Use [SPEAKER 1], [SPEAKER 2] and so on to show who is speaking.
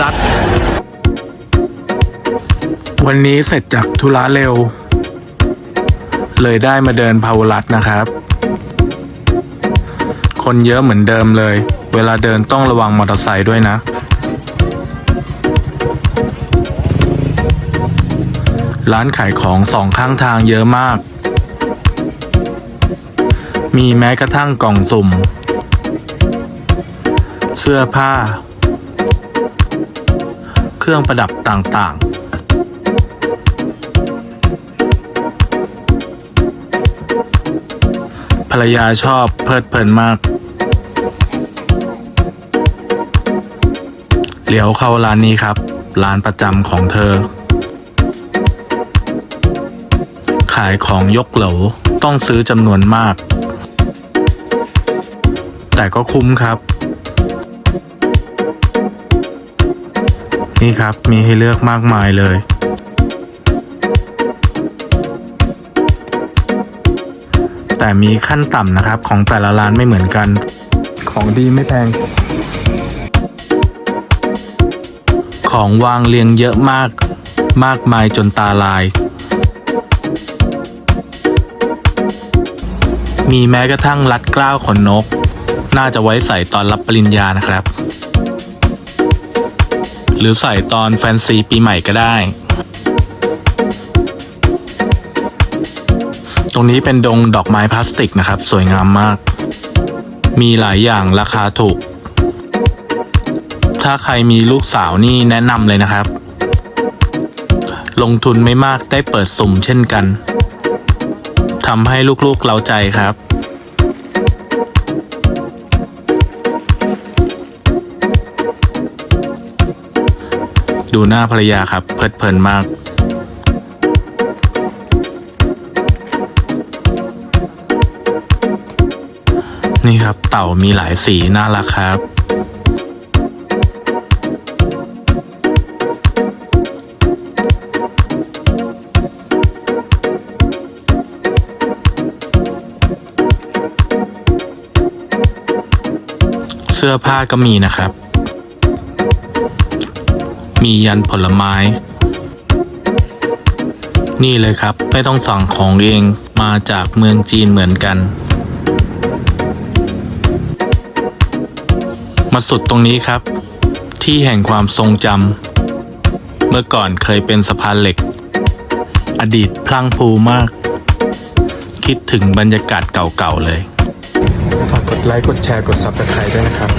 [SPEAKER 1] รัตวันนี้เสร็จจากธุระเร็ว เลยได้มาเดินพาวรัตน์นะครับ คนเยอะเหมือนเดิมเลย เวลาเดินต้องระวังมอเตอร์ไซค์ด้วยนะ ร้านขายของสองข้างทางเยอะมาก มีแม้กระทั่งกล่องสุ่ม เสื้อผ้า เครื่องประดับต่างๆภรรยาชอบเพลิดเพลินมาก เหลียวเข้าร้านนี้ครับ ร้านประจำของเธอ ขายของยกเหลาต้องซื้อจำนวนมาก แต่ก็คุ้มครับ นี่ครับมีให้เลือกมากมายเลย แต่มีขั้นต่ำนะครับของแต่ละร้านไม่เหมือนกัน ของดีไม่แพง ของวางเรียงเยอะมาก มากมายจนตาลาย มีแม้กระทั่งรัดเกล้าวขนนก น่าจะไว้ใส่ตอนรับปริญญานะครับ หรือใส่ตอนแฟนซีปีใหม่ก็ได้ ตรงนี้เป็นดงดอกไม้พลาสติกนะครับ สวยงามมาก มีหลายอย่างราคาถูก ถ้าใครมีลูกสาวนี่แนะนำเลยนะครับ ลงทุนไม่มากได้เปิดสุ่มเช่นกันทำให้ลูกๆเราใจครับ ดูหน้าภรรยาครับเพลิดเพลินมาก นี่ครับเต่ามีหลายสีน่ารักครับเสื้อผ้าก็มีนะครับ มียันผลไม้ นี่เลยครับไม่ต้องสั่งของเองมาจากเมืองจีนเหมือนกัน มาสุดตรงนี้ครับ ที่แห่งความทรงจำเมื่อก่อนเคยเป็นสะพานเหล็ก อดีตพลังพูมาก คิดถึงบรรยากาศเก่าๆเลย ฝากกดไลค์ กดแชร์ กด Subscribe ด้วยนะครับ